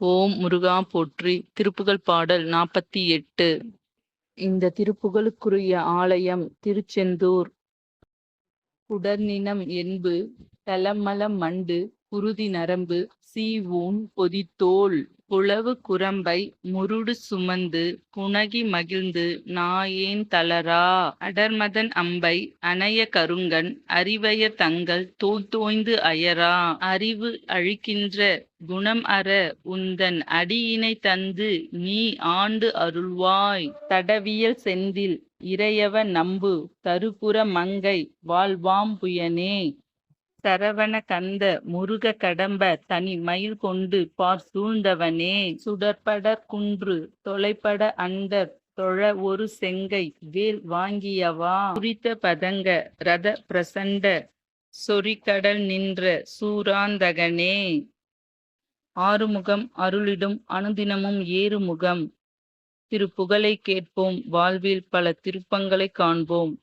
ஓம் முருகா போற்றி. திருப்புகழ் பாடல் நாற்பத்தி எட்டு. இந்த திருப்புகழுக்குரிய ஆலயம் திருச்செந்தூர். குடர்நினம் என்பு தலமல மண்டு குருதி நரம்பு சீவூன் பொதித்தோல். புலவு குரம்பை முருடு சுமந்து புனகி மகிழ்ந்து நாயேன் தளரா. அடர்மதன் அம்பை அணைய கருங்கண் அறிவய தங்கள் தோல் தோய்ந்து அயரா. அறிவு அழிக்கின்ற குணம் அற உந்தன் அடியினை தந்து நீ ஆண்டு அருள்வாய். தடவியல் செந்தில் இறையவ நம்பு தருபுற மங்கை வாழ்வாம்புயனே சரவண கந்த முருக கடம்ப தனி மயில் கொண்டு பார் சூழ்ந்தவனே. சுடற்படர் குன்று தொலைப்பட அண்டர் தொழ ஒரு செங்கை வேல் வாங்கியவா. குறித்த பதங்க ரத பிரசண்ட சொறிக்கடல் நின்ற சூராந்தகனே. ஆறுமுகம் அருளிடும் அனுதினமும் ஏறுமுகம். திருப்புகழை கேட்போம் வாழ்வில் பல திருப்பங்களை காண்போம்.